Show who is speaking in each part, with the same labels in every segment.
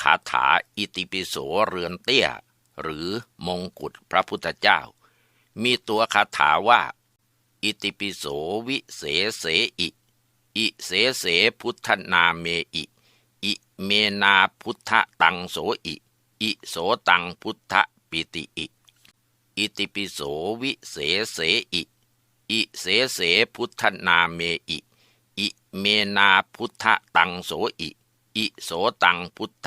Speaker 1: คาถาอิติปิโสเรือนเตี้ย หรือมงกุฎพระพุทธเจ้า มีตัวคาถาว่า อิติปิโสวิเสเสอิ อิเสเสพุทธนาเมอิ อิเมนาพุทธตังโสอิ อิโสตังพุทธปิติอิ อิติปิโสวิเสเสอิ อิเสเสพุทธนาเมอิ อิเมนาพุทธตังโสอิอิโสตังพุทธ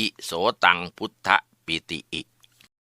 Speaker 1: อิโสตังพุทธปิติอิ